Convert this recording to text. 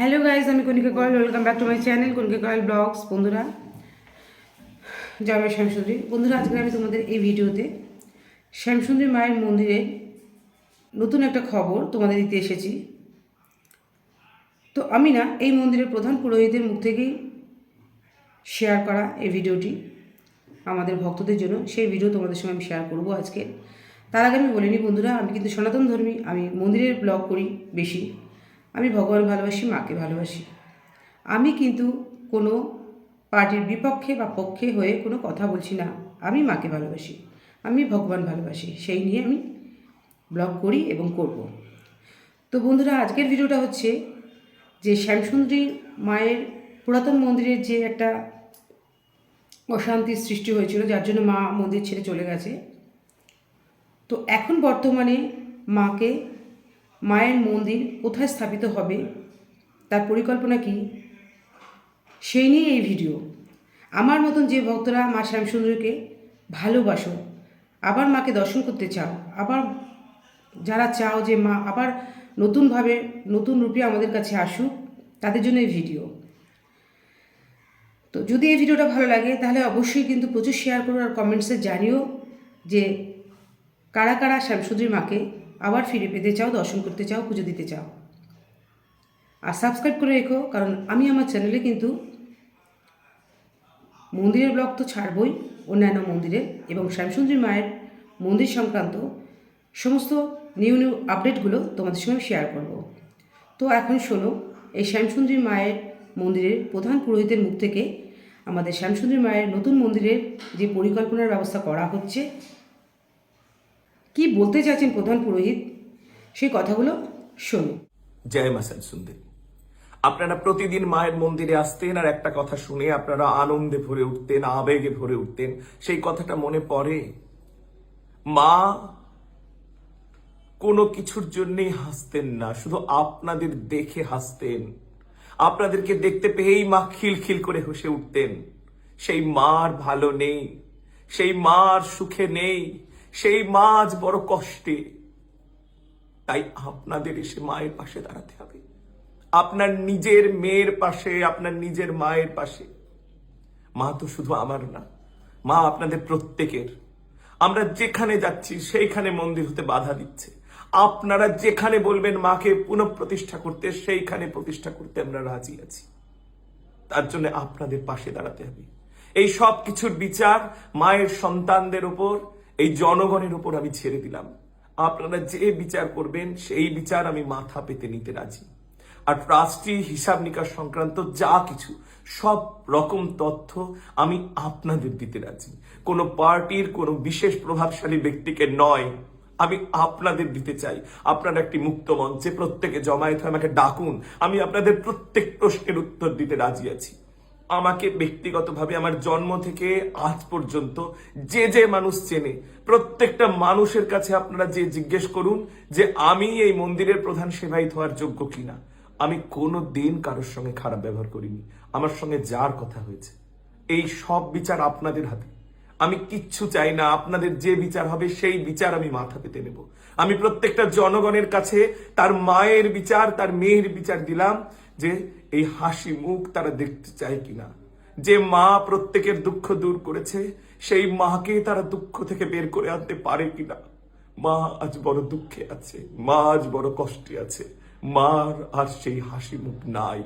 Hello guys আমি Konika Koyel welcome back to my channel Konika Koyel vlogs বন্ধুরা। জয় শ্যামসুন্দরী। বন্ধুরা, আজকে আমি তোমাদের এই ভিডিওতে শ্যামসুন্দরী মায়ের মন্দিরে নতুন একটা খবর তোমাদের দিতে এসেছি। তো আমি না, এই মন্দিরের প্রধান পুরোহিতের মুখ থেকেই শেয়ার করা এই ভিডিওটি, আমাদের ভক্তদের জন্য। সেই ভিডিও তোমাদের সঙ্গে আমি শেয়ার করব আজকে। তার আগে আমি বলিনি, বন্ধুরা, আমি কিন্তু সনাতন ধর্মী, আমি মন্দিরের ব্লগ করি বেশি। আমি ভগবান ভালোবাসি, মাকে ভালোবাসি। আমি কিন্তু কোনো পার্টির বিপক্ষে বা পক্ষে হয়ে কোনো কথা বলছি না। আমি মাকে ভালোবাসি, আমি ভগবান ভালোবাসি, সেই নিয়ে আমি ব্লগ করি এবং করব। তো বন্ধুরা, আজকের ভিডিওটা হচ্ছে যে শ্যামসুন্দরী মায়ের পুরাতন মন্দিরের যে একটা অশান্তির সৃষ্টি হয়েছিল, যার জন্য মা মন্দির ছেড়ে চলে গেছে। তো এখন বর্তমানে মাকে মায়ের মন্দির কোথায় স্থাপিত হবে, তার পরিকল্পনা কি? সেই নিয়ে এই ভিডিও। আমার মতন যে ভক্তরা মা শ্যামসুন্দরীকে ভালোবাসো, আবার মাকে দর্শন করতে চাও, আবার যারা চাও যে মা আবার নতুনভাবে, নতুন রূপে আমাদের কাছে আসুক, তাদের জন্য এই ভিডিও। তো যদি এই ভিডিওটা ভালো লাগে, তাহলে অবশ্যই কিন্তু প্রচুর শেয়ার করো আর কমেন্টসে জানিও যে কারা কারা শ্যামসুন্দরী মাকে আবার ফিরে পেতে চাও, দর্শন করতে চাও, পুজো দিতে চাও। আর সাবস্ক্রাইব করে রেখো, কারণ আমি আমার চ্যানেলে কিন্তু মন্দিরের ব্লগ তো ছাড়বই, অন্যান্য মন্দিরের এবং শ্যামসুন্দরী মায়ের মন্দির সংক্রান্ত সমস্ত নিউ নিউ আপডেটগুলো তোমাদের সঙ্গে শেয়ার করব। তো এখন শোনো, এই শ্যামসুন্দরী মায়ের মন্দিরের প্রধান পুরোহিতের মুখ থেকে আমাদের শ্যামসুন্দরী মায়ের নতুন মন্দিরের যে পরিকল্পনার ব্যবস্থা করা হচ্ছে কি বলতে চাইছেন প্রধান পুরোহিত? সেই কথাগুলো শোনো জয় মা সুন্দরী আপনারা প্রতিদিন মায়ের মন্দিরে আসতেন আর একটা কথা শুনে আপনারা আনন্দে ভরে উঠতেন, আবেগে ভরে উঠতেন। সেই কথাটা মনে পড়ে? মা, কোনো কিছুর জন্যই হাসতেন না, শুধু আপনাদের দেখে হাসতেন। আপনাদেরকে দেখতে পেয়েই মা খিলখিল করে হেসে উঠতেন। সেই মার ভালো নেই, সেই মার সুখে নেই সেই মা আজ বড় কষ্টে। তাই আপনাদের এসে মায়ের পাশে দাঁড়াতে হবে। আপনার নিজের মেয়ের পাশে, আপনার নিজের মায়ের পাশে। মা তো শুধু আমার না, মা আপনাদের প্রত্যেকের। আমরা যেখানে যাচ্ছি, সেইখানে মন্দির হতে বাধা দিচ্ছে। আপনারা যেখানে বলবেন মাকে পুনঃপ্রতিষ্ঠা করতে, সেইখানে প্রতিষ্ঠা করতে আমরা রাজি আছি। তার জন্য আপনাদের পাশে দাঁড়াতে হবে। এই সব কিছুর বিচার মায়ের সন্তানদের উপর এই জনগণের উপর আমি ছেড়ে দিলাম। আপনারা যে বিচার করবেন, সেই বিচার আমি মাথা পেতে নিতে রাজি। আর ট্রাস্টি হিসাব নিকাশ সংক্রান্ত যা কিছু, সব রকম তথ্য আমি আপনাদের দিতে রাজি। কোনো পার্টির কোনো বিশেষ প্রভাবশালী ব্যক্তিকে নয়, আমি আপনাদের দিতে চাই। আপনারা একটি মুক্ত মঞ্চে প্রত্যেকে জমায়েত হয়ে আমাকে ডাকুন। আমি আপনাদের প্রত্যেক প্রশ্নের উত্তর দিতে রাজি আছি। আমাকে ব্যক্তিগতভাবে আমার জন্ম থেকে আজ পর্যন্ত যে যে মানুষ চেনে, প্রত্যেকটা মানুষের কাছে আপনারা যে জিজ্ঞেস করুন যে আমি এই মন্দিরের প্রধান সেবায়িত হওয়ার যোগ্য কিনা, আমি কোনো দিন কারোর সঙ্গে খারাপ ব্যবহার করিনি। আমার সঙ্গে যার কথা হয়েছে, এই সব বিচার আপনাদের হাতে। আমি কিচ্ছু চাই না, আপনাদের যে বিচার হবে সেই বিচার আমি মাথা পেতে নেব। আমি প্রত্যেকটা জনগণের কাছে তার মায়ের বিচার, তার মেয়ের বিচার দিলাম যে এই হাসি মুখ তারা দেখতে চায় কিনা? যে মা প্রত্যেকের দুঃখ দূর করেছে, সেই মাকে তারা দুঃখ থেকে বের করে আনতে পারে কিনা? মা আজ বড় দুঃখে আছে, মা আজ বড় কষ্টে আছে, মার আর সেই হাসি মুখ নাই।